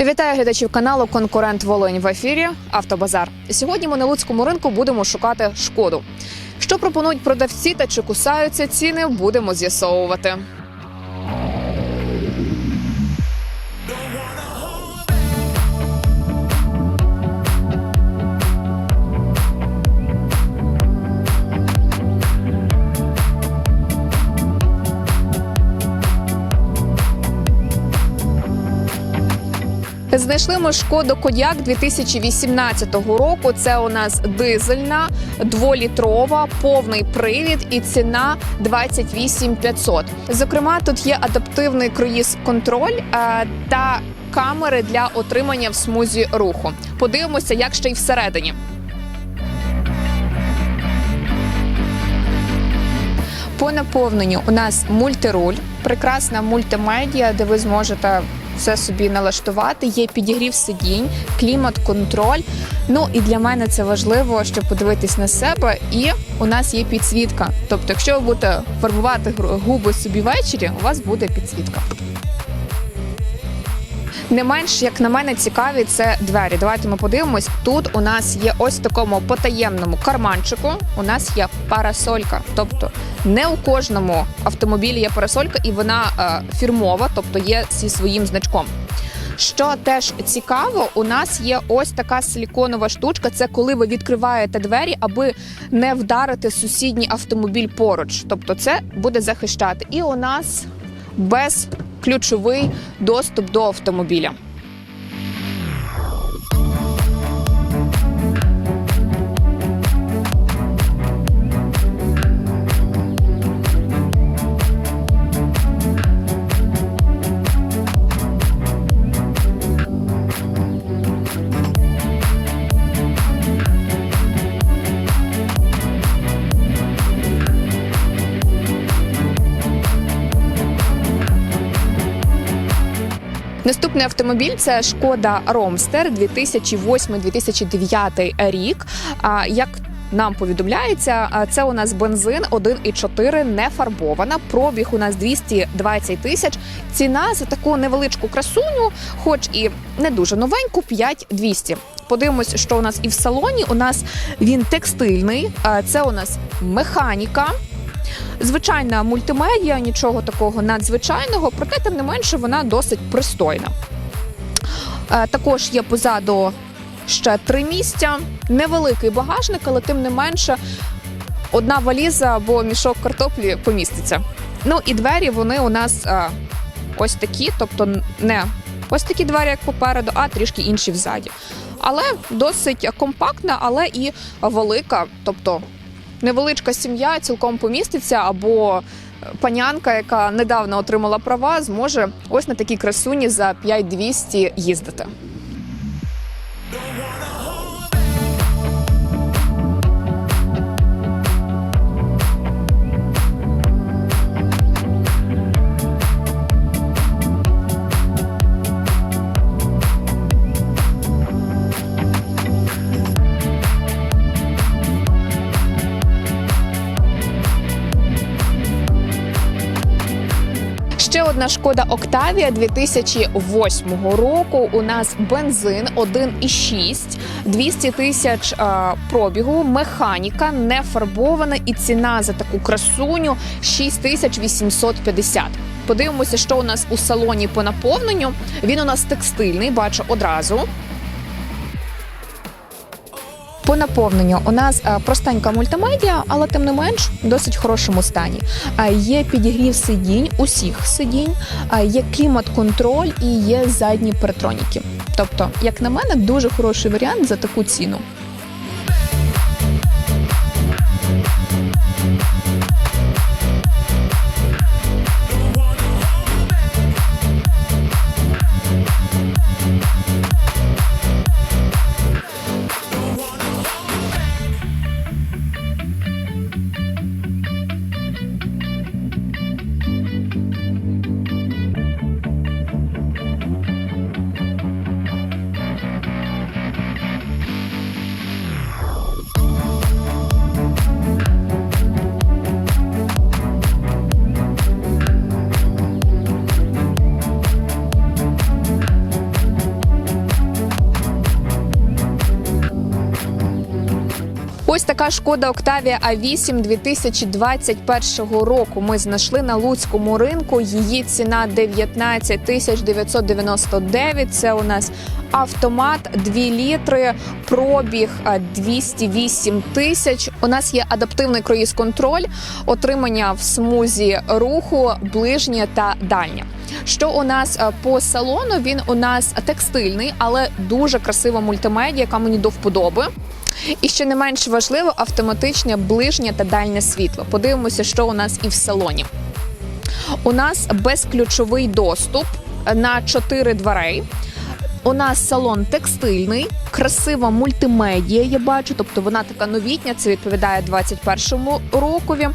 Вітаю глядачів каналу Конкурент Волинь в ефірі Автобазар. Сьогодні ми на луцькому ринку будемо шукати шкоду. Що пропонують продавці та чи кусаються ціни, будемо з'ясовувати. Знайшли ми шкоду Кодяк 2018 року. Це у нас дизельна, дволітрова, повний привід і ціна 28 500. Зокрема, тут є адаптивний круїз-контроль е, та камери для отримання в смузі руху. Подивимося, як ще й всередині. По наповненню у нас мультируль, прекрасна мультимедіа, де ви зможете все собі налаштувати. Є підігрів сидінь, клімат-контроль. Ну і для мене це важливо, щоб подивитись на себе. І у нас є підсвітка. Тобто, якщо ви будете фарбувати губи собі ввечері, у вас буде підсвітка. Не менш, як на мене, цікаві це двері. Давайте ми подивимось. Тут у нас є ось такому потаємному карманчику. У нас є парасолька. Тобто не у кожному автомобілі є парасолька, і вона е, фірмова, тобто є зі своїм значком. Що теж цікаво, у нас є ось така силіконова штучка. Це коли ви відкриваєте двері, аби не вдарити сусідній автомобіль поруч. Тобто, це буде захищати. І у нас безключовий доступ до автомобіля. Наступний автомобіль це шкода Ромстер 2008-2009 рік. Як нам повідомляється, це у нас бензин 1,4 не фарбована. Пробіг у нас 220 тисяч. Ціна за таку невеличку красуню, хоч і не дуже новеньку, 5200. Подивимось, що у нас і в салоні. У нас він текстильний, це у нас механіка. Звичайна мультимедіа, нічого такого надзвичайного, проте тим не менше вона досить пристойна. Е, Також є позаду ще три місця, невеликий багажник, але тим не менше одна валіза або мішок картоплі поміститься. Ну і двері вони у нас е, ось такі, тобто не ось такі двері, як попереду, а трішки інші взаді. Але досить компактна, але і велика. Тобто невеличка сім'я цілком поміститься, або панянка, яка недавно отримала права, зможе ось на такій красуні за 5200 їздити. Одна шкода Октавія 2008 року. У нас бензин 1,6, 200 тисяч е, пробігу, механіка не фарбована, і ціна за таку красуню 6850. Подивимося, що у нас у салоні по наповненню. Він у нас текстильний, бачу одразу. По наповненню у нас е, простенька мультимедіа, але тим не менш в досить хорошому стані. Е, Є підігрів сидінь, усіх сидінь, е, є клімат-контроль і є задні перетроніки. Тобто, як на мене, дуже хороший варіант за таку ціну. Така шкода Октавія А8 2021 року. Ми знайшли на луцькому ринку. Її ціна 19 тисяч 999. Це у нас автомат 2 літри, пробіг 208 тисяч. У нас є адаптивний круїз-контроль, отримання в смузі руху, ближнє та дальнє. Що у нас е, по салону? Він у нас текстильний, але дуже красива мультимедіа, яка мені до вподоби. І ще не менш важливо, автоматичне ближнє та дальнє світло. Подивимося, що у нас і в салоні. У нас безключовий доступ на 4 дверей. У нас салон текстильний, красива мультимедія. Я бачу, тобто вона така новітня. Це відповідає 21-му рокові.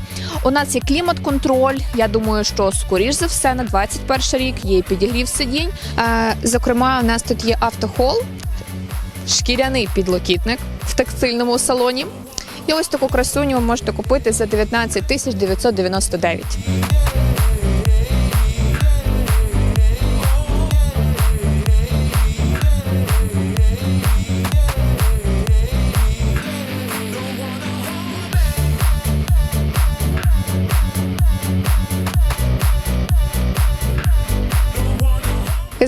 У нас є клімат-контроль. Я думаю, що скоріш за все на 21 рік є підігрів сидінь. Е, зокрема, у нас тут є автохол, шкіряний підлокітник в текстильному салоні. І ось таку красуню ви можете купити за 19 тисяч 999.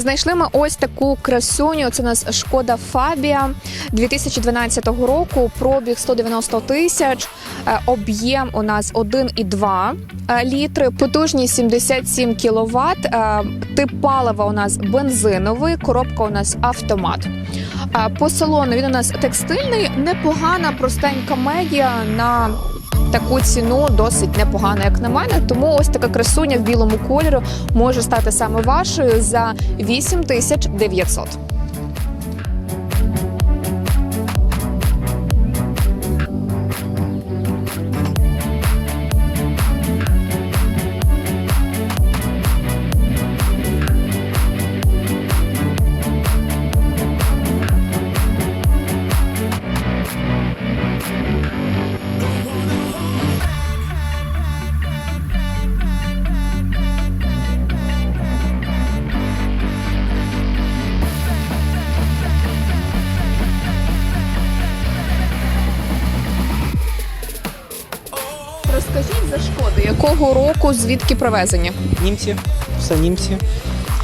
Знайшли ми ось таку красуню. Це у нас шкода Фабія 2012 року. Пробіг 190 тисяч. Е, Об'єм у нас 1,2 е, літри, потужність 77 кВт. Тип палива у нас бензиновий, коробка у нас автомат. Е, По салону він у нас текстильний, непогана, простенька медіа на таку ціну досить непогано, як на мене. Тому ось така красуня в білому кольору може стати саме вашою за 8900. Якого року, звідки привезені? Німці, все німці.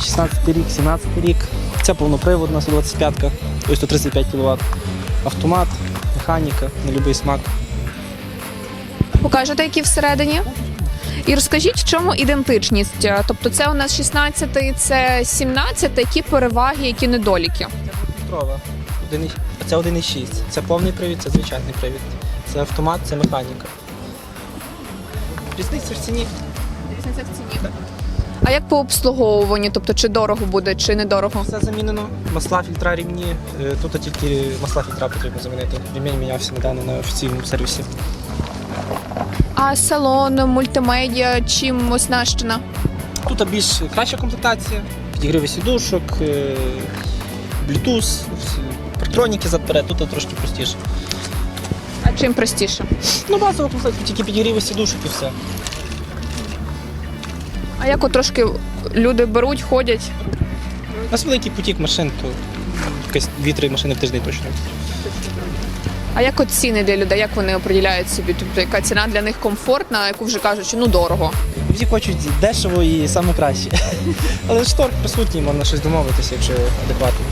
16 рік, 17 рік. Це повноприводна 125-ка, тобто 135 кВт. Автомат, механіка, на будь-який смак. Покажете, які всередині? І розкажіть, в чому ідентичність? Тобто, це у нас 16-й, це 17, які переваги, які недоліки? Це. Один і- а Це 1,6. Це повний привід, це звичайний привід. Це автомат, це механіка. Різниця в ціні. Різниця в ціні. А як по обслуговуванню? Тобто, чи дорого буде, чи недорого? Все замінено. Масла, фільтра, рівні. Е, Тут тільки масла фільтра потрібно замінити. Ремінь мінявся недавно на офіційному сервісі. А салон, мультимедіа, чим оснащена? Тут більш краща комплектація, підігриви сідушок, е, Bluetooth, всі заперед, тут трошки простіше. Чим простіше? Ну, базова комплектація, тільки підігриви сідушок і все. А як от трошки люди беруть, ходять? У нас великий потік машин, то якась 2-3 машини в тиждень точно. А як от ціни для людей, як вони определяють собі? Тобто, яка ціна для них комфортна, а яку вже кажуть, що ну дорого? Всі хочуть дешево і саме краще. Але ж торг присутній, можна щось домовитися, якщо адекватно.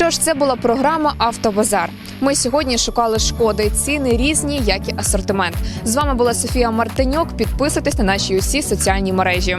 Що ж, це була програма Автобазар. Ми сьогодні шукали шкоди, ціни різні, як і асортимент. З вами була Софія Мартиньок. Підписуйтесь на наші усі соціальні мережі.